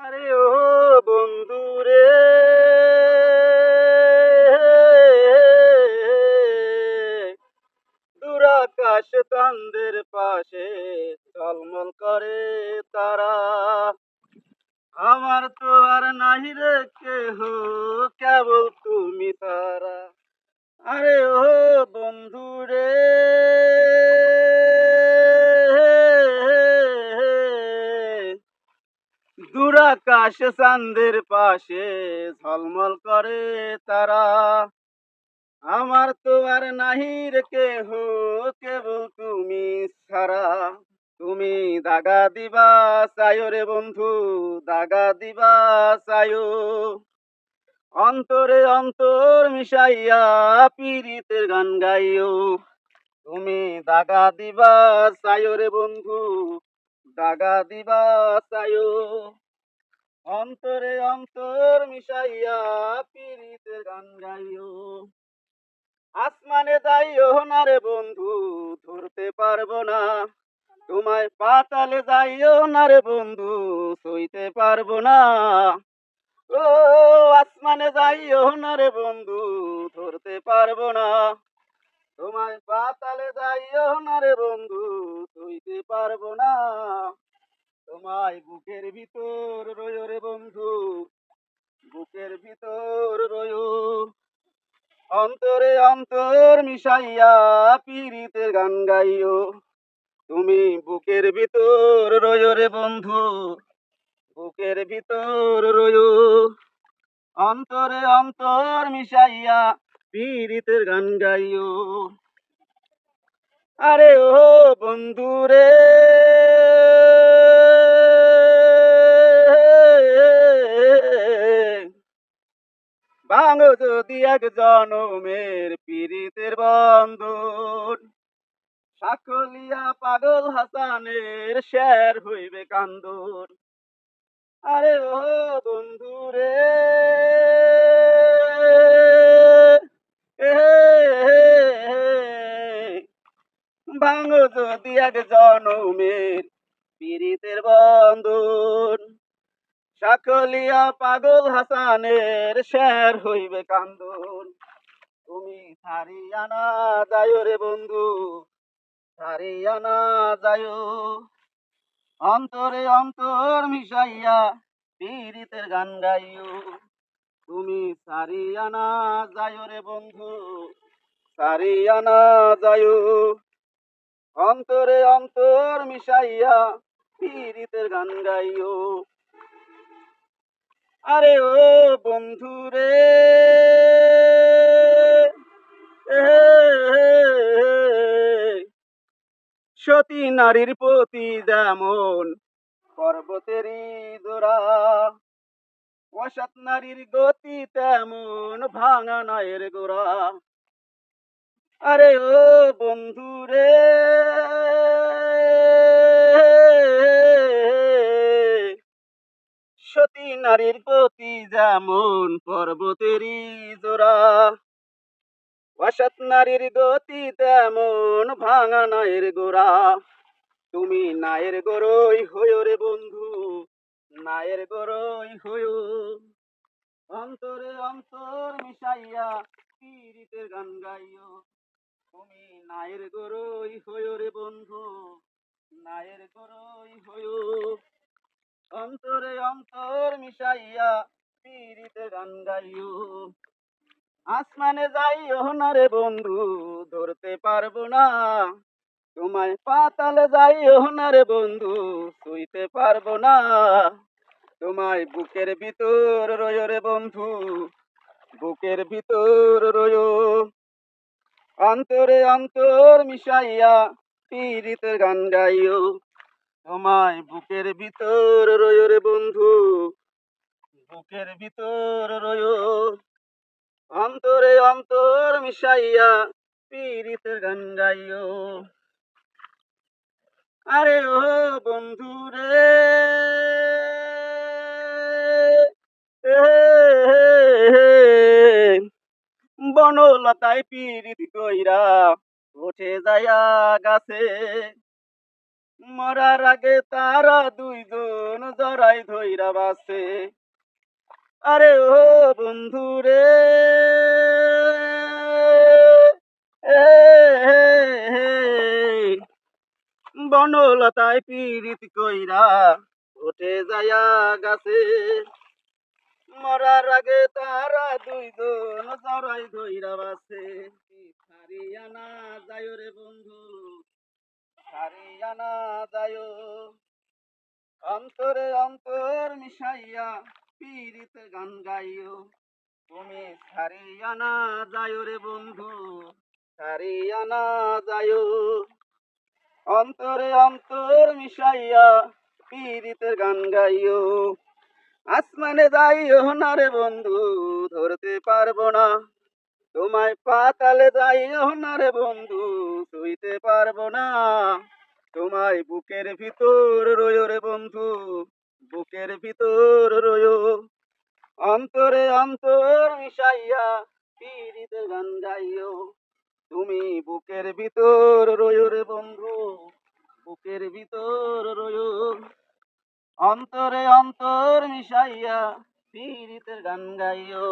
আরে ও বন্ধু রে। দুরাকাশ চান্দের পাশে ঝলমল করে তারা। আমার তো আর নাহি রে কেহ, কেবল তুমি তারা। আরে ও বন্ধু রে। দুরাকাশ চান্দের পাশে ঝলমল করে তারা। আমার তো আর নাহি রে কেহ, কেবল তুমি ছাড়া। তুমি দাগা দিবা চায়ো রে বন্ধু, দাগা দিবা চায়ো অন্তরে অন্তর মিশাইয়া পীড়িতের গান গাইও। তুমি দাগা দিবা চায়ো রে বন্ধু, দাগা দিবা চায়ো অন্তরে অন্তর মিশাইয়া পীড়িতের গান গাইও। আসমানে যাইও না রে বন্ধু, ধরতে পারব না। তোমায় পাতালে যাইও না রে বন্ধু, সইতে পারব না। ও, আসমানে যাইও না রে বন্ধু, ধরতে পারব না। তোমায় পাতালে যাইও না রে বন্ধু, সইতে পারব না। তোমায় বুকের ভিতর রয়ো রে বন্ধু, বুকের ভিতর রয়ো। অন্তরে অন্তর মিশাইয়া পীড়িতের গান গাইও। তুমি বুকের ভিতর রয়ো রে বন্ধু, বুকের ভিতর রয়ো। অন্তরে অন্তর মিশাইয়া পীড়িতের গান গাইও। আরে ও বন্ধু রে। ভাঙো যদি এক জনমের পীড়িতের বন্ধন, সাকলিয়া পাগল হাসানের শের হইবে কান্দন। আরে ও বন্ধু রে ভাঙো যদি এক জনমের পীড়িতের বন্ধন। সাকলিয়া পাগল হাসানের শের হইবে কান্দন। তুমি হারিয়ানা যায় রে বন্ধু হারিয়ানা যায় অন্তরে অন্তর মিশাইয়া পীড়িতের গান গাইও। তুমি সারিয়ানা যায় রে বন্ধু সারিয়ানা যায় অন্তরে অন্তর মিশাইয়া পীড়িতের গান গাইও। আরে ও বন্ধু রে। সতী নারীর প্রতি যেমন পর্বতেরই দোরা অসৎ নারীর গতি তেমন ভাঙা নায়ের গোড়া। আরে ও বন্ধু রে। সতী নারীর গতি যেমন পর্বতেরই জোড়া, অসৎ নারীর গতি তেমন ভাঙা নায়ের গোড়া। তুমি নায়ের গরই হইও রে বন্ধু, নায়ের গরই হইও। অন্তরে অন্তর মিশাইয়া পীড়িতের গান গাইও। তুমি নায়ের গরই হইও রে বন্ধু, নায়ের গরই হইও। অন্তরে অন্তর মিশাইয়া পীড়িতের গান গাইও আসমানে যাইও না রে বন্ধু, ধরতে পারব না। তোমায় পাতালে যাইও না রে বন্ধু শুইতে পারব না। তোমায় বুকের ভিতর রয়ো রে বন্ধু, বুকের ভিতর রয়ো অন্তরে অন্তর মিশাইয়া পীড়িতের গান গাইও তোমায় বুকের ভিতর রয়ো রে বন্ধু, বুকের ভিতর রয়ো। অন্তরে অন্তর মিশাইয়া পীড়িতের গান গাইও। আরে ও বন্ধু রে বনলতায় পীড়িত কইরা উঠে যায়া গাছে। মরার আগে তারা দুইজন জড়াই ধইরা বাসে আরে ও বন্ধু রে। বনলতায় পীড়িত কইরা উঠে যায়া গাছে মরার আগে তারা দুইজন জড়াই ধইরা বাসে হারিয়ানা যায় রে বন্ধু হারিয়ানা যায় অন্তরে অন্তর মিশাইয়া পীড়িত গান গাইও। তুমি হারিয়ানা যায় রে বন্ধু হারিয়ানা যায় অন্তরে অন্তর মিশাইয়া পীড়িতের গান গাইও। আসমানে যাইও না রে বন্ধু, ধরতে পারব না। তোমায় পাতালে যাইও না রে বন্ধু, শুইতে পারব না। তোমায় বুকের ভিতর রয়ো রে বন্ধু, বুকের ভিতর রয়ো অন্তরে অন্তর মিশাইয়া পীড়িতে গান গাইও। তুমি বুকের ভিতর রয়ো রে বন্ধু, বুকের ভিতর রয়ো অন্তরে অন্তর মিশাইয়া পীড়িতের গান গাইও।